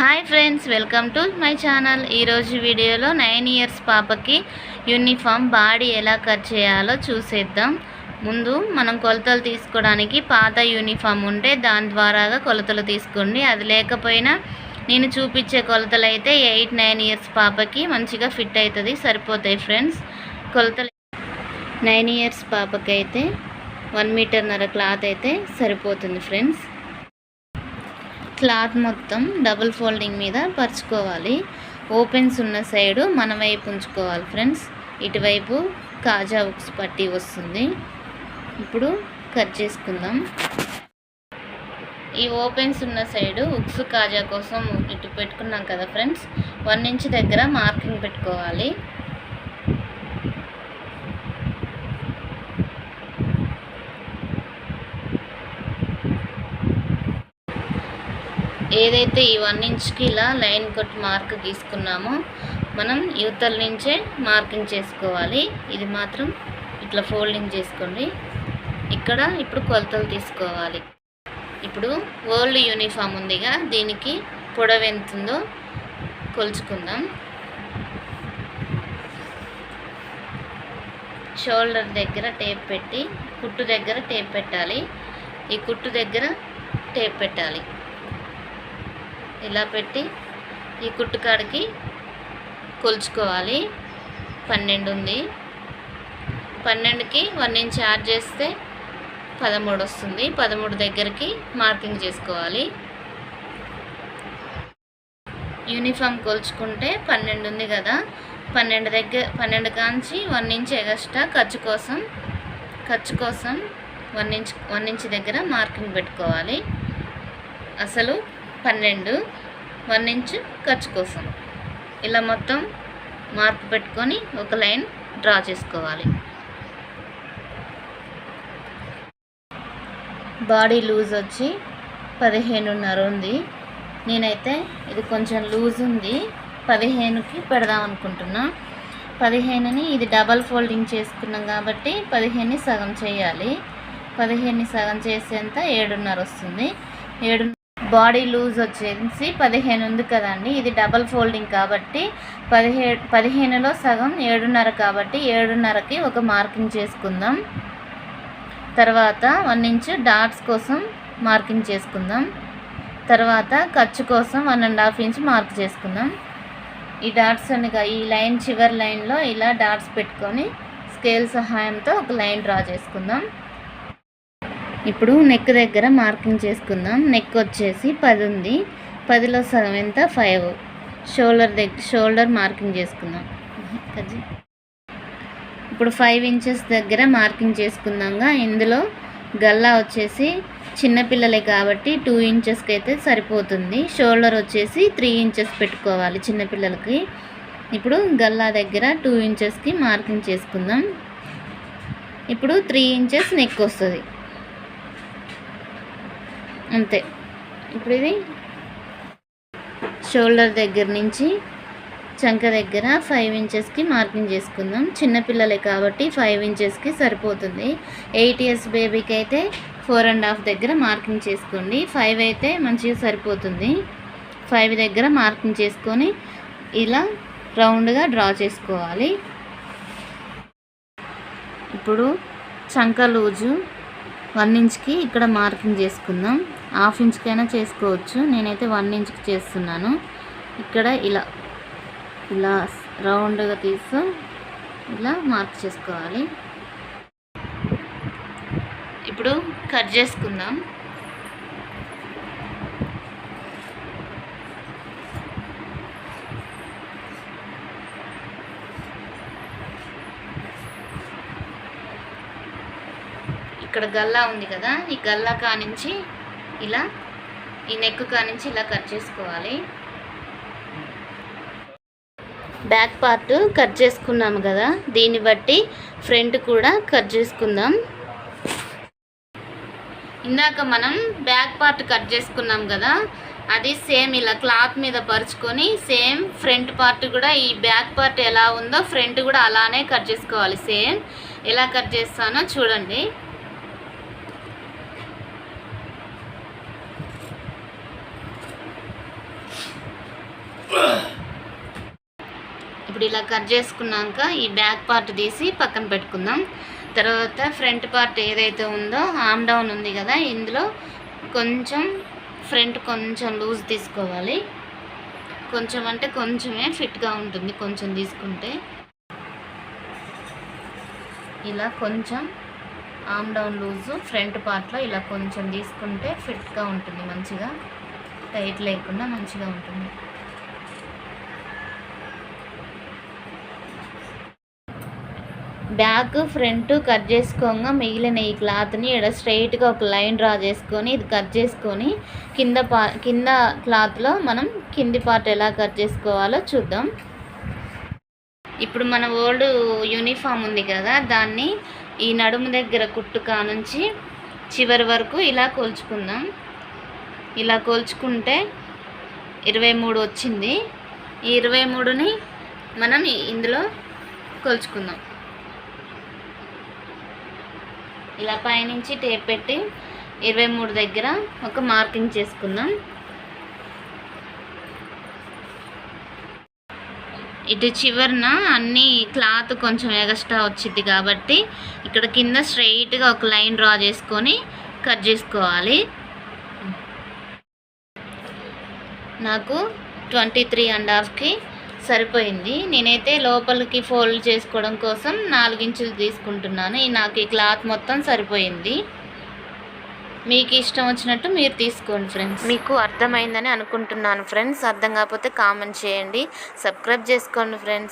Hi friends welcome to my channel ఈరోజు వీడియోలో nine years పాపకి యూనిఫామ్ బాడీ ఎలా కట్ చేయాలో చూసేద్దాం. ముందు మనం కొలతలు తీసుకోవడానికి పాత యూనిఫామ్ ఉంటే దాని ద్వారాగా కొలతలు తీసుకోండి. అది లేకపోయినా నేను చూపించే కొలతలు అయితే ఎయిట్ నైన్ ఇయర్స్ పాపకి మంచిగా ఫిట్ అవుతుంది సరిపోతాయి ఫ్రెండ్స్ కొలతలు నైన్ ఇయర్స్ పాపకి అయితే వన్ మీటర్న్నర క్లాత్ అయితే సరిపోతుంది ఫ్రెండ్స్ క్లాత్ మొత్తం డబుల్ ఫోల్డింగ్ మీద పరుచుకోవాలి. ఓపెన్స్ ఉన్న సైడు మన వైపు ఉంచుకోవాలి ఫ్రెండ్స్. ఇటువైపు కాజా ఉక్స్ పట్టి వస్తుంది. ఇప్పుడు కట్ చేసుకుందాం. ఈ ఓపెన్స్ ఉన్న సైడు ఉక్స్ కాజా కోసం ఇటు పెట్టుకున్నాం కదా ఫ్రెండ్స్. వన్ ఇంచ్ దగ్గర మార్కింగ్ పెట్టుకోవాలి. ఏదైతే ఈ వన్ ఇంచ్కి ఇలా లైన్ కట్ మార్క్ గీసుకున్నామో మనం యువతల నుంచే మార్కింగ్ చేసుకోవాలి. ఇది మాత్రం ఇట్లా ఫోల్డింగ్ చేసుకోండి. ఇక్కడ ఇప్పుడు కొలతలు తీసుకోవాలి. ఇప్పుడు ఓల్డ్ యూనిఫామ్ ఉందిగా దీనికి పొడవు ఎంత ఉందో కొలుచుకుందాం. షోల్డర్ దగ్గర టేప్ పెట్టి కుట్టు దగ్గర టేప్ పెట్టాలి. ఈ కుట్టు దగ్గర టేప్ పెట్టాలి. ఇలా పెట్టి ఈ కుట్టుకాడికి కొలుచుకోవాలి. పన్నెండు ఉంది. పన్నెండుకి వన్ ఇంచ్ యాడ్ చేస్తే పదమూడు వస్తుంది. పదమూడు దగ్గరికి మార్కింగ్ చేసుకోవాలి. యూనిఫామ్ కొలుచుకుంటే పన్నెండు ఉంది కదా. పన్నెండు దగ్గర పన్నెండు కాంచి వన్ ఇంచ్ ఎగస్ట్రా ఖర్చు కోసం ఖర్చు కోసం వన్ ఇంచ్ వన్ ఇంచ్ దగ్గర మార్కింగ్ పెట్టుకోవాలి. అసలు పన్నెండు వన్ ఇంచ్ ఖర్చు కోసం. ఇలా మొత్తం మార్క్ పెట్టుకొని ఒక లైన్ డ్రా చేసుకోవాలి. బాడీ లూజ్ వచ్చి పదిహేనున్నర ఉంది. నేనైతే ఇది కొంచెం లూజ్ ఉంది. పదిహేనుకి పెడదాం అనుకుంటున్నా. పదిహేనుని ఇది డబల్ ఫోల్డింగ్ చేసుకున్నాం కాబట్టి పదిహేనుని సగం చేయాలి. పదిహేనుని సగం చేసేంత ఏడున్నర వస్తుంది. ఏడు బాడీ లూజ్ వచ్చేసి పదిహేను ఉంది కదండి. ఇది డబల్ ఫోల్డింగ్ కాబట్టి పదిహేడు పదిహేనులో సగం ఏడున్నర కాబట్టి ఏడున్నరకి ఒక మార్కింగ్ చేసుకుందాం. తర్వాత వన్ ఇంచ్ డాట్స్ కోసం మార్కింగ్ చేసుకుందాం. తర్వాత ఖర్చు కోసం one and half inch mark చేసుకుందాం. ఈ డాట్స్ అనగా ఈ లైన్ చివరి లైన్లో ఇలా డాట్స్ పెట్టుకొని స్కేల్ సహాయంతో ఒక లైన్ డ్రా చేసుకుందాం. ఇప్పుడు నెక్ దగ్గర మార్కింగ్ చేసుకుందాం. నెక్ వచ్చేసి పది ఉంది. పదిలో సగం ఎంత? ఫైవ్ షోల్డర్ దగ్గర షోల్డర్ మార్కింగ్ చేసుకుందాం. ఇప్పుడు ఫైవ్ ఇంచెస్ దగ్గర మార్కింగ్ చేసుకుందాంగా. ఇందులో గల్లా వచ్చేసి చిన్నపిల్లలే కాబట్టి టూ ఇంచెస్కి అయితే సరిపోతుంది. షోల్డర్ వచ్చేసి త్రీ ఇంచెస్ పెట్టుకోవాలి చిన్నపిల్లలకి ఇప్పుడు గల్లా దగ్గర టూ ఇంచెస్కి మార్కింగ్ చేసుకుందాం. ఇప్పుడు త్రీ ఇంచెస్ నెక్ వస్తుంది. అంతే. ఇప్పుడు ఇది షోల్డర్ దగ్గర నుంచి చంక దగ్గర ఫైవ్ ఇంచెస్కి మార్కింగ్ చేసుకుందాం. చిన్నపిల్లలే కాబట్టి ఫైవ్ ఇంచెస్కి సరిపోతుంది. ఎయిట్ ఇయర్స్ బేబీకి అయితే ఫోర్ అండ్ హాఫ్ దగ్గర మార్కింగ్ చేసుకోండి. ఫైవ్ అయితే మంచిగా సరిపోతుంది. ఫైవ్ దగ్గర మార్కింగ్ చేసుకొని ఇలా రౌండ్గా డ్రా చేసుకోవాలి. ఇప్పుడు చంక లూజు వన్ ఇంచ్కి ఇక్కడ మార్కింగ్ చేసుకుందాం. హాఫ్ ఇంచ్కైనా చేసుకోవచ్చు. నేనైతే వన్ ఇంచ్కి చేస్తున్నాను. ఇక్కడ ఇలా ఇలా రౌండ్గా తీసు ఇలా మార్క్ చేసుకోవాలి. ఇప్పుడు కట్ చేసుకుందాం. ఇక్కడ గల్లా ఉంది కదా? ఈ గల్లా కానించి ఇలా ఈ నెక్ కానించి ఇలా కట్ చేసుకోవాలి. బ్యాక్ పార్ట్ కట్ చేసుకున్నాము కదా దీన్ని బట్టి ఫ్రంట్ కూడా కట్ చేసుకుందాం. ఇందాక మనం బ్యాక్ పార్ట్ కట్ చేసుకున్నాం కదా అది సేమ్ ఇలా క్లాత్ మీద పరుచుకొని సేమ్ ఫ్రంట్ పార్ట్ కూడా ఈ బ్యాక్ పార్ట్ ఎలా ఉందో ఫ్రంట్ కూడా అలానే కట్ చేసుకోవాలి. సేమ్ ఎలా కట్ చేస్తానో చూడండి. ఇప్పుడు ఇలా కట్ చేసుకున్నాక ఈ బ్యాక్ పార్ట్ తీసి పక్కన పెట్టుకుందాం. తర్వాత ఫ్రంట్ పార్ట్ ఏదైతే ఉందో ఆమ్ డౌన్ ఉంది కదా ఇందులో కొంచెం ఫ్రంట్ కొంచెం లూజ్ తీసుకోవాలి. కొంచెం అంటే కొంచెమే ఫిట్గా ఉంటుంది కొంచెం తీసుకుంటే. ఇలా కొంచెం ఆమ్ డౌన్ లూజు ఫ్రంట్ పార్ట్లో ఇలా కొంచెం తీసుకుంటే ఫిట్గా ఉంటుంది మంచిగా. టైట్ లేకుండా మంచిగా ఉంటుంది. బ్యాక్ ఫ్రంట్ కట్ చేసుకోగా మిగిలిన ఈ క్లాత్ని ఇక్కడ స్ట్రైట్గా ఒక లైన్ డ్రా చేసుకొని ఇది కట్ చేసుకొని కింద పా కింద క్లాత్లో మనం కింది పార్ట్ ఎలా కట్ చేసుకోవాలో చూద్దాం. ఇప్పుడు మన ఓల్డ్ యూనిఫామ్ ఉంది కదా దాన్ని ఈ నడుము దగ్గర కుట్టు కానుంచి చివరి వరకు ఇలా కోల్చుకుందాం. ఇలా కోల్చుకుంటే ఇరవై మూడు వచ్చింది. ఈ ఇరవై మూడుని మనం ఇందులో కొలుచుకుందాం. ఇలా పైనుంచి టేప్ పెట్టి ఇరవై మూడు దగ్గర ఒక మార్కింగ్ చేసుకుందాం. ఇటు చివరిన అన్ని క్లాత్ కొంచెం ఎగస్ట్రా వచ్చింది కాబట్టి ఇక్కడ కింద స్ట్రైట్గా ఒక లైన్ డ్రా చేసుకొని కట్ చేసుకోవాలి. నాకు ట్వంటీ త్రీ అండ్ హాఫ్కి సరిపోయింది. నేనైతే లోపలికి ఫోల్డ్ చేసుకోవడం కోసం నాలుగించులు తీసుకుంటున్నాను. ఈ నాకు ఈ క్లాత్ మొత్తం సరిపోయింది. మీకు ఇష్టం వచ్చినట్టు మీరు తీసుకోండి ఫ్రెండ్స్. మీకు అర్థమైందని అనుకుంటున్నాను ఫ్రెండ్స్. అర్థం కాకపోతే కామెంట్ చేయండి. సబ్స్క్రైబ్ చేసుకోండి ఫ్రెండ్స్.